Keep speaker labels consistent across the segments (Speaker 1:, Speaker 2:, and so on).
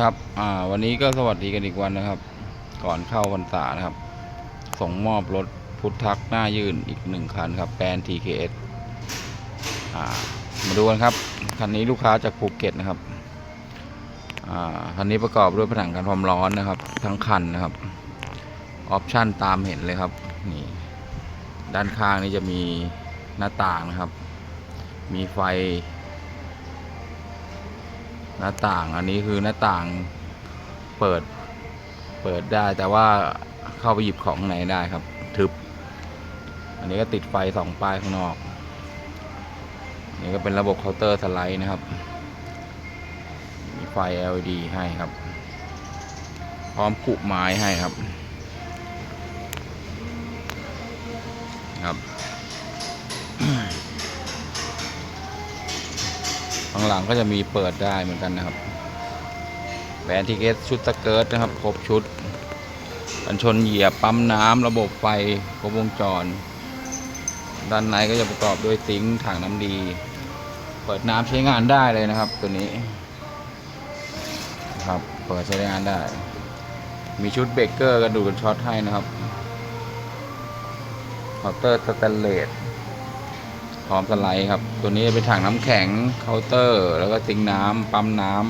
Speaker 1: ครับ อ่า วันนี้ก็สวัสดีกันอีกวันนะครับ ก่อนเข้าพรรษานะครับ ส่งมอบรถพุทธักหน้ายื่นอีกหนึ่งคันครับแบรน TKS อ่า มาดูกันครับ คันนี้ลูกค้าจากภูเก็ตนะครับ อ่า คันนี้ประกอบด้วยผนังกันความร้อนนะครับ ทั้งคันนะครับ ออปชั่นตามเห็นเลยครับ นี่ ด้านข้างนี่จะมีหน้าต่างนะครับ มีไฟ หน้าต่างอันนี้คือหน้าต่างเปิดเปิดได้แต่ว่าเข้าไปหยิบของข้างในได้ครับ ทึบ อันนี้ก็ติดไฟสองป้ายข้างนอกอันนี้ก็เป็นระบบเคาน์เตอร์สไลด์นะครับ มีไฟ LED ให้ครับ พร้อมกุไม้ให้ครับ ครับ ข้างหลังก็จะมีเปิดได้เหมือนกันนะครับแบรนทีเกสชุดสเกิร์ตนะครับครบชุดกันชนเหยียบปั๊มน้ำระบบไฟครบวงจร ด้านในก็จะประกอบด้วยซิงค์ถังน้ำดี เปิดน้ำใช้งานได้เลยนะครับ ตัวนี้นะครับเปิดใช้งานได้ มีชุดเบรกเกอร์กระดูกกันช็อตให้นะครับเคาน์เตอร์สแตนเลส ร้อมสไลด์ครับ ตัวนี้เป็นถังน้ำแข็งเคาน์เตอร์ แล้วก็ซิงน้ำปั๊มน้ำ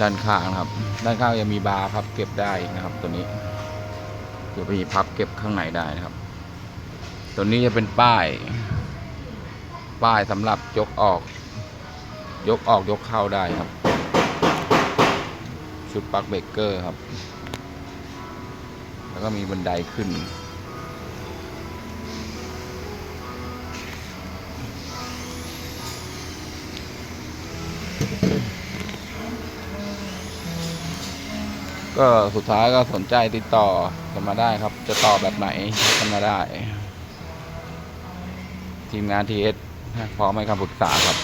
Speaker 1: ด้านข้างครับ ด้านข้างยังมีบาร์พับเก็บได้นะครับ ตัวนี้จะมีพับเก็บข้างในได้นะครับ ตัวนี้จะเป็นป้าย ป้ายสำหรับยกออก ยกออกยกเข้าได้ครับ ชุดปลั๊กเบรกเกอร์ครับ แล้วก็มีบันไดขึ้น ก็สุดท้ายก็สนใจติดต่อกันมาได้ครับ จะต่อแบบไหนกันมาได้ ทีมงานทีเอสพร้อมให้คำปรึกษาครับ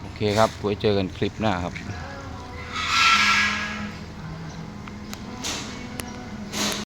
Speaker 1: โอเคครับไว้เจอกันคลิปหน้าครับ